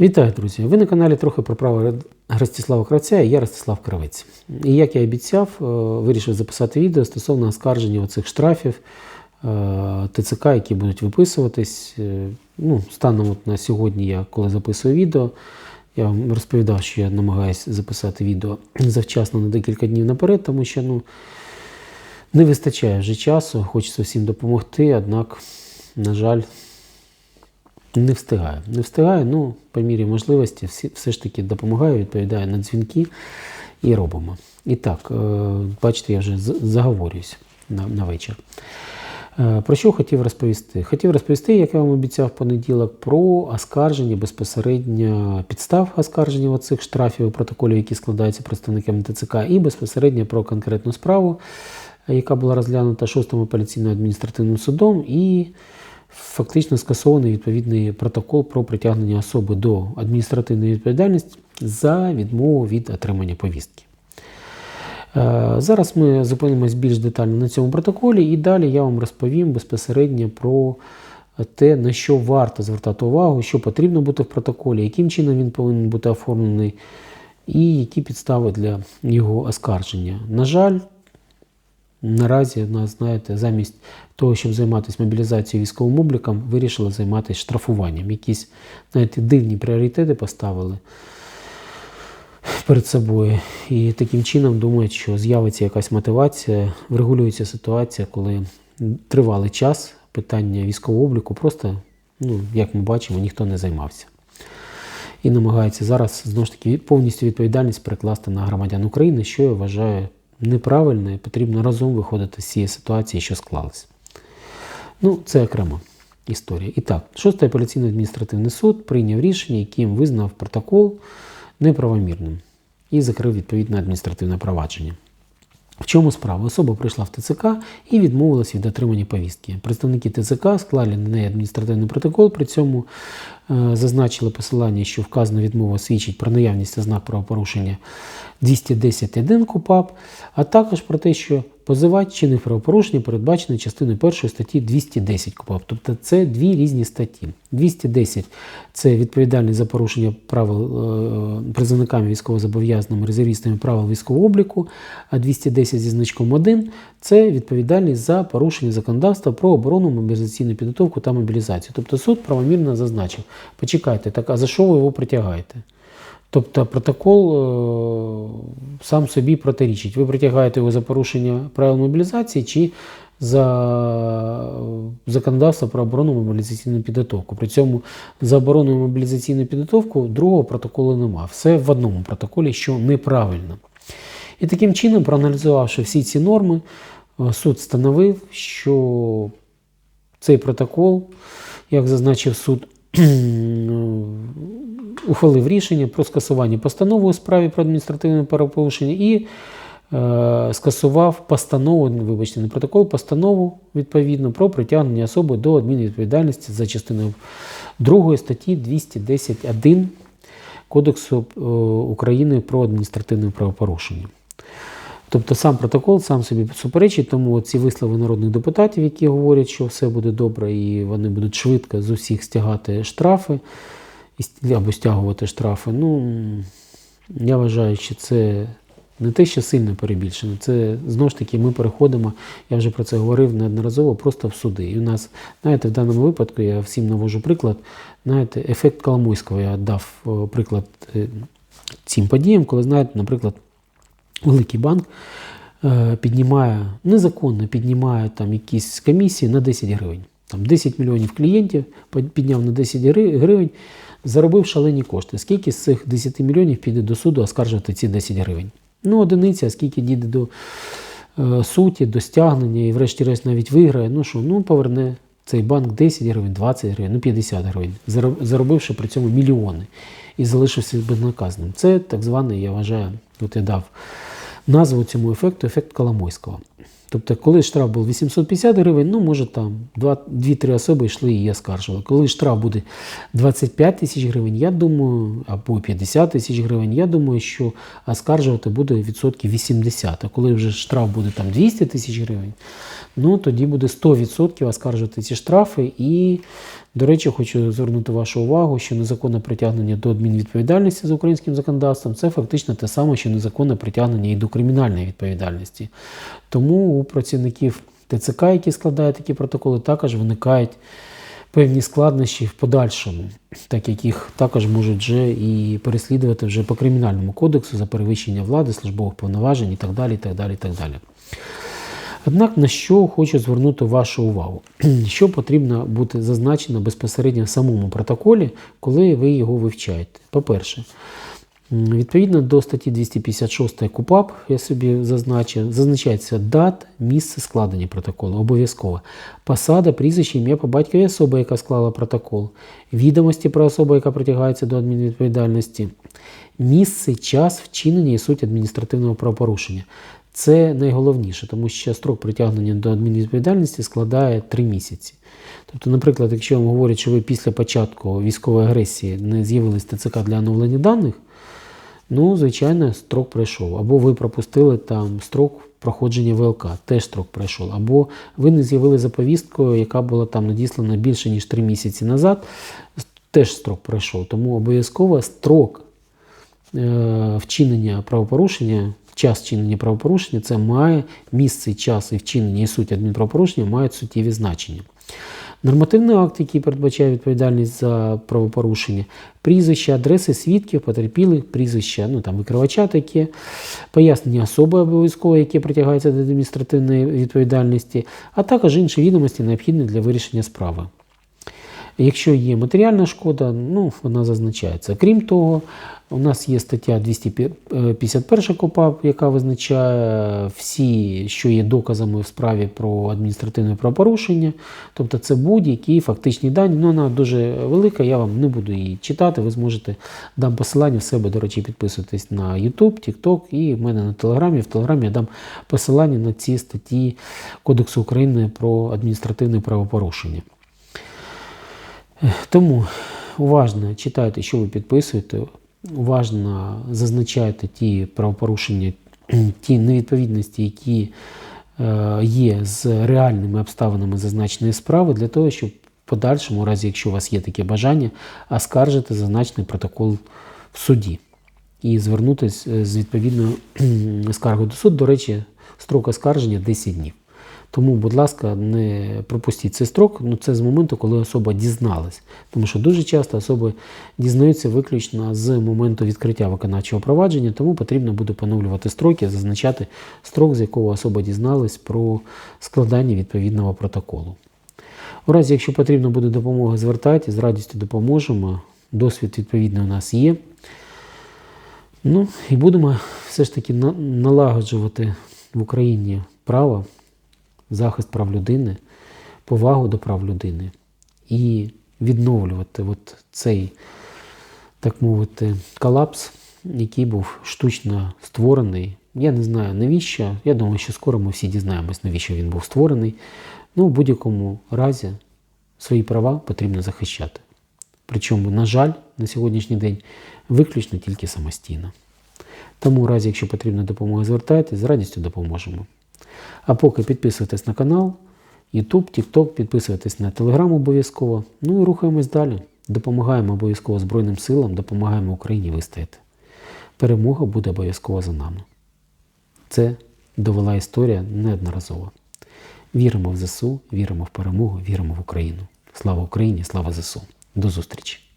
Вітаю, друзі! Ви на каналі трохи про право Ростислава Кравця і я Ростислав Кравець. І як я обіцяв, е, вирішив записати відео стосовно оскарження оцих штрафів е, ТЦК, які будуть виписуватись. Е, Ну, станом от на сьогодні, я коли записую відео, я вам розповідав, що я намагаюся записати відео завчасно на декілька днів наперед, тому що ну, не вистачає вже часу, хочеться всім допомогти, однак, на жаль, не встигаю. Не встигаю, ну, по мірі можливості, всі, все ж таки допомагаю, відповідаю на дзвінки і робимо. І так, е, бачите, я вже заговорююсь на, на вечір. Е, Про що хотів розповісти? Хотів розповісти, як я вам обіцяв в понеділок, про оскарження безпосередньо підстав оскарження цих штрафів і протоколів, які складаються представниками ТЦК, і безпосередньо про конкретну справу, яка була розглянута 6-м апеляційно-адміністративним судом, і фактично скасований відповідний протокол про притягнення особи до адміністративної відповідальності за відмову від отримання повістки. Е, Зараз ми зупинимось більш детально на цьому протоколі, і далі я вам розповім безпосередньо про те, на що варто звертати увагу, що потрібно бути в протоколі, яким чином він повинен бути оформлений, і які підстави для його оскарження. На жаль, наразі нас, знаєте, замість того, щоб займатися мобілізацією військовим обліком, вирішили займатися штрафуванням. Якісь, знаєте, дивні пріоритети поставили перед собою. І таким чином думають, що з'явиться якась мотивація, врегулюється ситуація, коли тривалий час питання військового обліку просто, ну, як ми бачимо, ніхто не займався. І намагається зараз знову ж таки повністю відповідальність перекласти на громадян України, що я вважаю неправильно, і потрібно разом виходити з цієї ситуації, що склалася. Ну, це окрема історія. І так, 6-й апеляційний адміністративний суд прийняв рішення, яким визнав протокол неправомірним і закрив відповідне адміністративне провадження. В чому справа? Особа прийшла в ТЦК і відмовилась від отримання повістки. Представники ТЦК склали на неї адміністративний протокол, при цьому е, зазначили посилання, що вказана відмова свідчить про наявність ознак правопорушення 210.1 КУПАП, а також про те, що позивач чинив правопорушення, передбачене частиною 1 статті 210 КУПАП. Тобто це дві різні статті. 210 – це відповідальність за порушення правил е, призовниками військовозобов'язаними резервістами правил військового обліку, а 210 зі значком 1 – це відповідальність за порушення законодавства про оборону, мобілізаційну підготовку та мобілізацію. Тобто суд правомірно зазначив, почекайте, так а за що ви його притягаєте? Тобто протокол е, сам собі протирічить. Ви притягаєте його за порушення правил мобілізації чи за е, законодавство про оборону мобілізаційну підготовку. При цьому за оборону мобілізаційну підготовку другого протоколу нема. Все в одному протоколі, що неправильно. І таким чином, проаналізувавши всі ці норми, е, суд встановив, що цей протокол, як зазначив суд, ухвалив рішення про скасування постанови у справі про адміністративне правопорушення і е, скасував постанову, вибачте, не протокол, постанову відповідно про притягнення особи до адмінвідповідальності за частиною 2 статті 210.1 Кодексу е, України про адміністративне правопорушення. Тобто сам протокол сам собі суперечить, тому ці вислови народних депутатів, які говорять, що все буде добре і вони будуть швидко з усіх стягати штрафи або стягувати штрафи. Ну, я вважаю, що це не те, що сильно перебільшено. Це знову ж таки ми переходимо, я вже про це говорив неодноразово, просто в суди. І у нас, знаєте, в даному випадку я всім навожу приклад, знаєте, ефект Коломойського я дав приклад е, цим подіям, коли знаєте, наприклад, великий банк е, піднімає, незаконно піднімає там якісь комісії на 10 гривень. Там 10 мільйонів клієнтів підняв на 10 гривень, заробив шалені кошти. Скільки з цих 10 мільйонів піде до суду оскаржувати ці 10 гривень? Ну, одиниця, скільки дійде до е, суті, до стягнення і врешті-решт навіть виграє. Ну що, ну поверне цей банк 10 гривень, 20 гривень, ну 50 гривень, заробивши при цьому мільйони і залишився безнаказаним. Це так званий, я вважаю, тут я дав назву цьому ефекту ефект Коломойського. Тобто, коли штраф був 850 гривень, ну може там 2-3 особи йшли і її оскаржували. Коли штраф буде 25 тисяч гривень, я думаю, або 50 тисяч гривень, я думаю, що оскаржувати буде відсотків 80. А коли вже штраф буде там 200 тисяч гривень, ну тоді буде 100% оскаржувати ці штрафи і До речі, хочу звернути вашу увагу, що незаконне притягнення до адмінвідповідальності за українським законодавством це фактично те саме, що незаконне притягнення і до кримінальної відповідальності. Тому у працівників ТЦК, які складають такі протоколи, також виникають певні складнощі в подальшому, так як їх також можуть вже і переслідувати вже по кримінальному кодексу за перевищення влади, службових повноважень і так далі. і так далі, і так далі. Однак на що хочу звернути вашу увагу, що потрібно бути зазначено безпосередньо в самому протоколі, коли ви його вивчаєте. По-перше, відповідно до статті 256 КУПАП, я собі зазначив, зазначається дат, місце складення протоколу, обов'язково. Посада, прізвище, ім'я по батькові особи, яка склала протокол, відомості про особу, яка притягається до адмінвідповідальності, місце, час вчинення і суть адміністративного правопорушення. Це найголовніше, тому що строк притягнення до адмінвідповідальності складає 3 місяці. Тобто, наприклад, якщо вам говорять, що ви після початку військової агресії не з'явились ТЦК для оновлення даних, ну, звичайно, строк пройшов. Або ви пропустили там строк проходження ВЛК, теж строк пройшов. Або ви не з'явили за повісткою, яка була там надіслана більше, ніж 3 місяці назад, теж строк пройшов. Тому обов'язково строк е, вчинення правопорушення, час вчинення правопорушення, це має місце, час і вчинення і суть адмінправопорушення мають суттєві значення. Нормативний акт, який передбачає відповідальність за правопорушення, прізвища, адреси свідків, потерпілих, прізвища, ну там викривача таке, пояснення особи обов'язково, яке притягається до адміністративної відповідальності, а також інші відомості, необхідні для вирішення справи. Якщо є матеріальна шкода, ну, вона зазначається. Крім того, у нас є стаття 251 КОПАП, яка визначає всі, що є доказами в справі про адміністративне правопорушення. Тобто це будь-які фактичні дані. Ну, вона дуже велика, я вам не буду її читати. Ви зможете дам посилання в себе, до речі, підписуйтесь на YouTube, TikTok і в мене на Телеграмі. В Телеграмі я дам посилання на ці статті Кодексу України про адміністративне правопорушення. Тому уважно читайте, що ви підписуєте, уважно зазначайте ті правопорушення, ті невідповідності, які е, є з реальними обставинами зазначеної справи, для того, щоб в подальшому, разі, якщо у вас є таке бажання, оскаржити зазначений протокол в суді і звернутися з відповідною скаргою до суду. До речі, строк оскарження 10 днів. Тому, будь ласка, не пропустіть цей строк. Ну це з моменту, коли особа дізналась. Тому що дуже часто особи дізнаються виключно з моменту відкриття виконавчого провадження, тому потрібно буде поновлювати строки, зазначати строк, з якого особа дізналась про складання відповідного протоколу. У разі, якщо потрібна буде допомога, звертайтеся, з радістю допоможемо. Досвід відповідний у нас є. Ну і будемо все ж таки налагоджувати в Україні право захист прав людини, повагу до прав людини і відновлювати от цей, так мовити, колапс, який був штучно створений. Я не знаю навіщо. Я думаю, що скоро ми всі дізнаємось, навіщо він був створений. Ну, в будь-якому разі свої права потрібно захищати. Причому, на жаль, на сьогоднішній день виключно тільки самостійно. Тому, у разі, якщо потрібна допомога, звертайтесь, з радістю допоможемо. А поки підписуйтесь на канал, YouTube, TikTok, підписуйтесь на Telegram обов'язково. Ну і рухаємось далі. Допомагаємо обов'язково Збройним силам, допомагаємо Україні вистояти. Перемога буде обов'язково за нами. Це довела історія неодноразово. Віримо в ЗСУ, віримо в перемогу, віримо в Україну. Слава Україні, слава ЗСУ. До зустрічі!